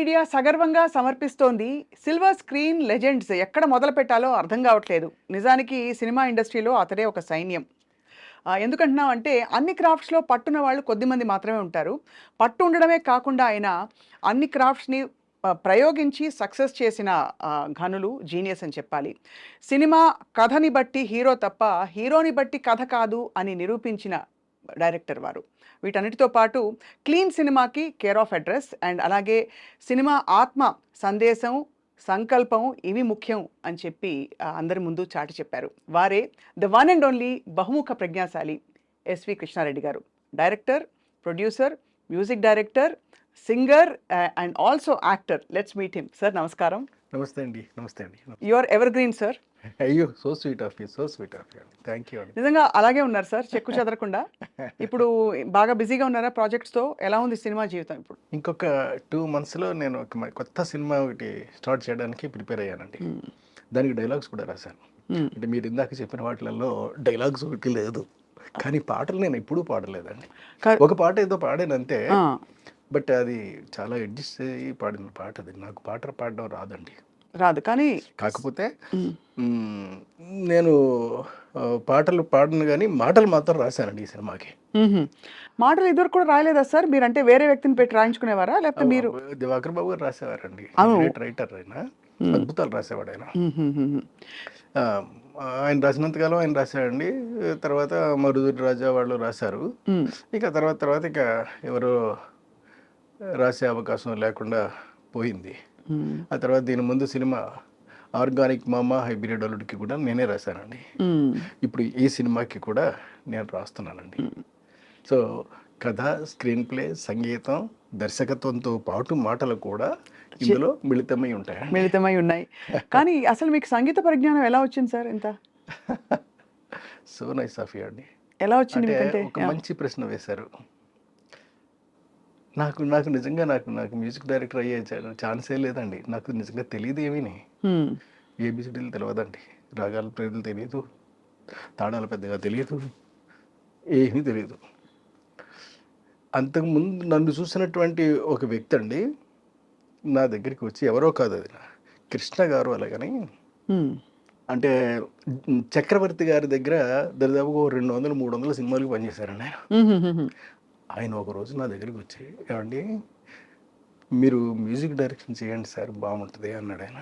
Media సగర్వంగా సమర్పిస్తోంది silver screen legends ఎక్కడ మొదలు పెట్టాలో అర్థం కావట్లేదు. నిజానికి సినిమా ఇండస్ట్రీలో అతడే ఒక సైన్యం. ఎందుకంటున్నాం అంటే అన్ని క్రాఫ్ట్స్లో పట్టున్న వాళ్ళు కొద్దిమంది మాత్రమే ఉంటారు. పట్టు ఉండడమే కాకుండా ఆయన అన్ని క్రాఫ్ట్స్ని ప్రయోగించి సక్సెస్ చేసిన ఘనులు జీనియస్ అని చెప్పాలి. సినిమా కథని బట్టి హీరో తప్ప హీరోని బట్టి కథ కాదు అని నిరూపించిన డైరెక్టర్ వారు. వీటన్నిటితో పాటు క్లీన్ సినిమాకి కేర్ ఆఫ్ అడ్రస్ అండ్ అలాగే సినిమా ఆత్మ సందేశం సంకల్పం ఇవి ముఖ్యం అని చెప్పి అందరి ముందు చాటి చెప్పారు. వారే ద వన్ అండ్ ఓన్లీ బహుముఖ ప్రజ్ఞాశాలి ఎస్వి కృష్ణారెడ్డి గారు. Director producer music director singer and also actor. Let's meet him. Sir నమస్కారం. నమస్తే అండి. నమస్తే అండి. You are evergreen sir? అయ్యో so sweet of you so sweet of you thank you అండి నిజంగా అలాగే ఉన్నారు సార్ చెక్కు చెదరకుండా. ఇప్పుడు బాగా బిజీగా ఉన్నారా ప్రాజెక్ట్స్తో? ఎలా ఉంది సినిమా జీవితం ఇప్పుడు? ఇంకొక టూ మంత్స్లో నేను ఒక కొత్త సినిమా ఒకటి స్టార్ట్ చేయడానికి ప్రిపేర్ అయ్యానండి. దానికి డైలాగ్స్ కూడా రాశాను. అంటే మీరు ఇందాక చెప్పిన వాటిలలో డైలాగ్స్ ఒకటి లేదు. కానీ పాటలు నేను ఎప్పుడూ పాడలేదండి. ఒక పాట ఏదో పాడానంతే బట్ అది చాలా అడ్జస్ట్ అయ్యి పాడిన పాట అది నాకు పాట పాడడం రాదండి. రాదు. కానీ కాకపోతే నేను పాటలు పాడను కానీ మాటలు మాత్రం రాశానండి ఈ సినిమాకి. మాటలు ఇదివరకు కూడా రాయలేదా సార్? మీరు అంటే వేరే వ్యక్తిని పెట్టి రాయించుకునేవారా? లేకపోతే మీరు దివాకర్ బాబు గారు రాసేవారండి. రైటర్ ఆయన. అద్భుతాలు రాసేవాడు ఆయన. ఆయన రాసినంతకాలం ఆయన రాశాడండి. తర్వాత మరుదురి రాజా వాళ్ళు రాశారు. ఇక తర్వాత తర్వాత ఇక ఎవరు రాసే అవకాశం లేకుండా పోయింది. ఆ తర్వాత దీని ముందు సినిమా ఆర్గానిక్ మామ హైబ్రిడ్ అల్లుడికి కూడా నేనే రాశానండి. ఇప్పుడు ఈ సినిమాకి కూడా నేను రాస్తున్నానండి. సో కథ స్క్రీన్ ప్లే సంగీతం దర్శకత్వంతో పాటు మాటలు కూడా ఇందులో మిళితమై ఉంటాయి మిళితమై ఉన్నాయి. కానీ అసలు మీకు సంగీత పరిజ్ఞానం ఎలా వచ్చింది సార్ ఇంత? సో నైస్ ఆఫ్ యూ అండి. ఎలా వచ్చింది ఒక మంచి ప్రశ్న వేశారు. నాకు నాకు నిజంగా నాకు నాకు మ్యూజిక్ డైరెక్టర్ అయ్యే ఛాన్సే లేదండి. నాకు నిజంగా తెలియదు ఏమీని. ఏబిసిడీలు తెలియదండి రాగాల పేర్లు తెలియదు తాళాలు పెద్దగా తెలియదు ఏమీ తెలియదు అంతకుముందు నన్ను చూసినటువంటి ఒక వ్యక్తి అండి. నా దగ్గరికి వచ్చి ఎవరో కాదు అది. కృష్ణ గారు అలాగని. అంటే చక్రవర్తి గారి దగ్గర దరిదాపుగా ఓ రెండు వందలు మూడు వందల సినిమాలకు పనిచేశారండి ఆయన. ఆయన ఒక రోజు నా దగ్గరికి వచ్చి ఏమండి మీరు మ్యూజిక్ డైరెక్షన్ చేయండి సార్ బాగుంటుంది అన్నాడు ఆయన.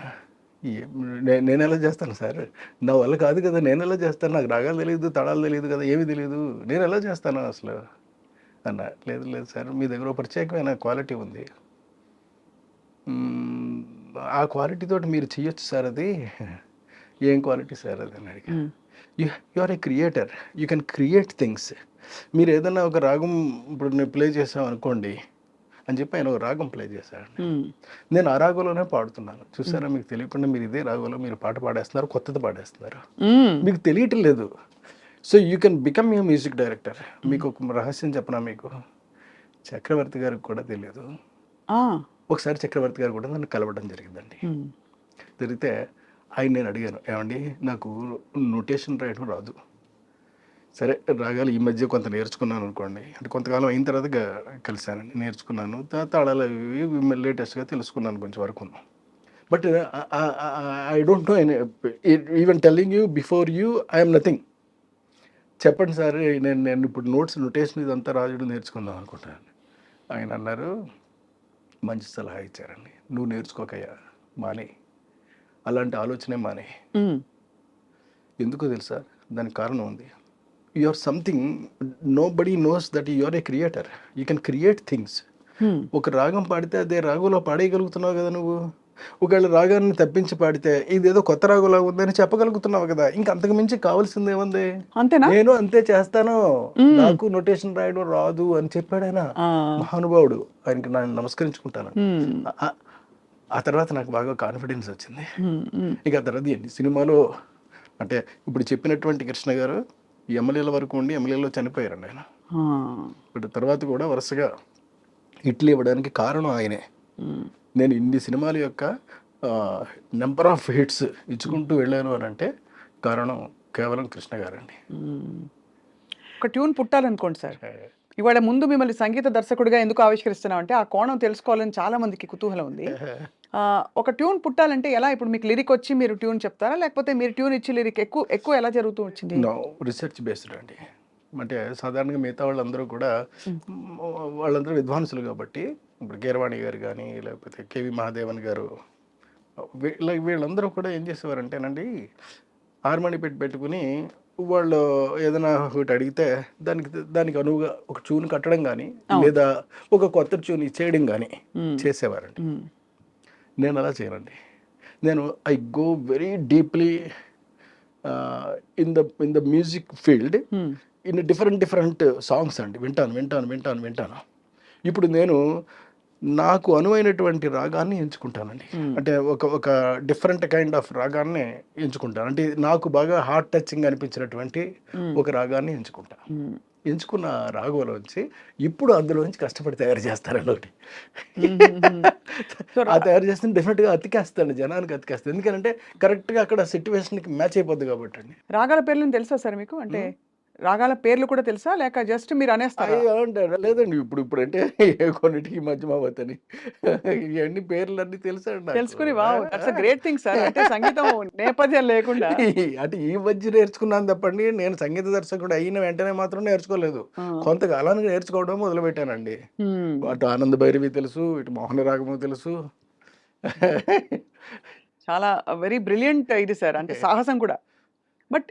నేను ఎలా చేస్తాను సార్? నా వల్ల కాదు కదా నేను ఎలా చేస్తాను? నాకు రాగాలు తెలియదు తడాలు తెలియదు కదా ఏమీ తెలియదు. నేను ఎలా చేస్తాను అసలు? అన్న లేదు లేదు సార్ మీ దగ్గర ప్రత్యేకమైన క్వాలిటీ ఉంది. ఆ క్వాలిటీ తోటి మీరు చేయొచ్చు సార్ అది. ఏం క్వాలిటీ సార్ అది అని అడిగా మ్, you you are a creator you can create things మీరు ఏదైనా ఒక రాగం ఇప్పుడు నేను ప్లే చేసాం అనుకోండి అని చెప్పి ఆయన ఒక రాగం ప్లే చేశాడు నేను ఆ రాగంలోనే పాడుతున్నాను. చూసారా మీకు తెలియకుండా మీరు ఇదే రాగంలో మీరు పాట పాడేస్తున్నారు కొత్తది పాడేస్తున్నారు. మీకు తెలియటం లేదు. So you can become a music director మీకు ఒక రహస్యం చెప్పనా మీకు? చక్రవర్తి గారికి కూడా తెలియదు. ఒకసారి చక్రవర్తి గారు కూడా నన్ను కలవడం జరిగిందండి. జరిగితే ఆయన నేను అడిగాను. ఏమండి? నాకు నోటేషన్ రాయడం రాదు. సరే రాగాలు ఈ మధ్య కొంత నేర్చుకున్నాను అనుకోండి. అంటే కొంతకాలం అయిన తర్వాత కలిశానండి. నేర్చుకున్నాను. తర్వాత తాళాలు అవి లేటెస్ట్గా తెలుసుకున్నాను కొంచెం వరకు. But I don't know even telling you before you I'm nothing. చెప్పండి సార్ నేను నేను ఇప్పుడు నోట్స్ నోటేషన్ ఇదంతా రాజుడు నేర్చుకుందాం అనుకుంటాను ఆయన అన్నారు మంచి సలహా ఇచ్చారండి. నువ్వు నేర్చుకోకయ్యా మానే. అలాంటి ఆలోచనే మానే. ఎందుకో తెలుసా? దానికి కారణం ఉంది. You are something nobody knows that you are a creator you can create things ఒక రాగం పాడితే అదే రాగంలో పాడేయగలుగుతున్నావు కదా నువ్వు? ఒకవేళ రాగాన్ని తప్పించి పాడితే ఇదేదో కొత్త రాగులా ఉందని చెప్పగలుగుతున్నావు కదా? ఇంకా అంతకు మించి కావాల్సింది ఏముంది? నేను అంతే చేస్తాను. నాకు నోటేషన్ రాయడం రాదు అని చెప్పాడు ఆయన. మహానుభావుడు. ఆయనకి నేను నమస్కరించుకుంటాను. మ్, ఆ- తర్వాత నాకు బాగా కాన్ఫిడెన్స్ వచ్చింది. ఇక ఆ తర్వాత ఎన్ని సినిమాలో అంటే ఇప్పుడు చెప్పినటువంటి కృష్ణ గారు ఎమ్మెల్యేల వరకు ఉండి ఎమ్మెల్యేలో చనిపోయారండి ఆయన. ఇప్పుడు తర్వాత కూడా వరుసగా ఇట్లు ఇవ్వడానికి కారణం ఆయనే. నేను ఇన్ని సినిమాల యొక్క నెంబర్ ఆఫ్ హిట్స్ ఇచ్చుకుంటూ వెళ్ళాను అని అంటే కారణం కేవలం కృష్ణ గారండి. ఒక ట్యూన్ పుట్టాలనుకోండి సార్. ఇవాళ ముందు మిమ్మల్ని సంగీత దర్శకుడిగా ఎందుకు ఆవిష్కరిస్తున్నాం అంటే ఆ కోణం తెలుసుకోవాలని చాలా మందికి కుతూహలం ఉంది. ఒక ట్యూన్ పుట్టాలంటే ఎలా? ఇప్పుడు మీకు లిరిక్ వచ్చి మీరు ట్యూన్ చెప్తారా? లేకపోతే మీరు ట్యూన్ ఇచ్చి లిరిక్ ఎక్కువ ఎక్కువ ఎలా జరుగుతూ వచ్చింది? రీసెర్చ్ బేస్డ్ అండి. అంటే సాధారణంగా మిగతా వాళ్ళందరూ కూడా వాళ్ళందరూ విద్వాంసులు కాబట్టి ఇప్పుడు కీరవాణి గారు కానీ లేకపోతే కేవి మహాదేవన్ గారు వీళ్ళ వీళ్ళందరూ కూడా ఏం చేసేవారంటేనండి హార్మోని పెట్టి పెట్టుకుని వాళ్ళు ఏదైనా ఒకటి అడిగితే దానికి దానికి అనువుగా ఒక ట్యూన్ కట్టడం కానీ లేదా ఒక కొత్త ట్యూన్ ఇచ్చేయడం కానీ చేసేవారండి. నేను అలా చేయనండి. నేను I go very deeply in the in the music field. In different different songs అండి. వింటాను వింటాను వింటాను వింటాను. ఇప్పుడు నేను నాకు అనువైనటువంటి రాగాన్ని ఎంచుకుంటానండి. అంటే ఒక ఒక డిఫరెంట్ కైండ్ ఆఫ్ రాగాన్ని ఎంచుకుంటాను. అంటే నాకు బాగా హార్ట్ టచింగ్ అనిపించినటువంటి ఒక రాగాన్ని ఎంచుకుంటాను. ఎంచుకున్న రాగంలోంచి ఇప్పుడు అందులోంచి కష్టపడి తయారు చేస్తారండి ఒకటి. ఆ తయారు చేస్తే డెఫినెట్గా అతికేస్తాను జనానికి అతికేస్తాను. ఎందుకంటే కరెక్ట్గా అక్కడ సిచ్యువేషన్కి మ్యాచ్ అయిపోద్ది కాబట్టి అండి. రాగాల పేర్లను తెలుసా సార్ మీకు? అంటే రాగాల పేర్లు కూడా తెలుసా? లేక జస్ట్ మీరు అనేస్తారా? లేదండి. ఇప్పుడు ఇప్పుడు అంటే ఏ కొన్నిటికి మధ్య మావతని ఇవన్నీ పేర్లు అన్నీ తెలుసండి నాకు. తెలుసుకుని గ్రేట్ థింగ్ సార్ అంటే సంగీతం నేపథ్యం లేకుండా. అంటే ఈ మధ్య నేర్చుకున్నాను తప్పండి. నేను సంగీత దర్శకుడు అయిన వెంటనే మాత్రం నేర్చుకోలేదు. కొంతకాలానికి నేర్చుకోవడం మొదలు పెట్టానండి మ్మ్. అటు ఆనంద భైరవి తెలుసు ఇటు మోహన రాగము తెలుసు. చాలా వెరీ బ్రిలియంట్ ఇది సార్ అంటే సాహసం కూడా. బట్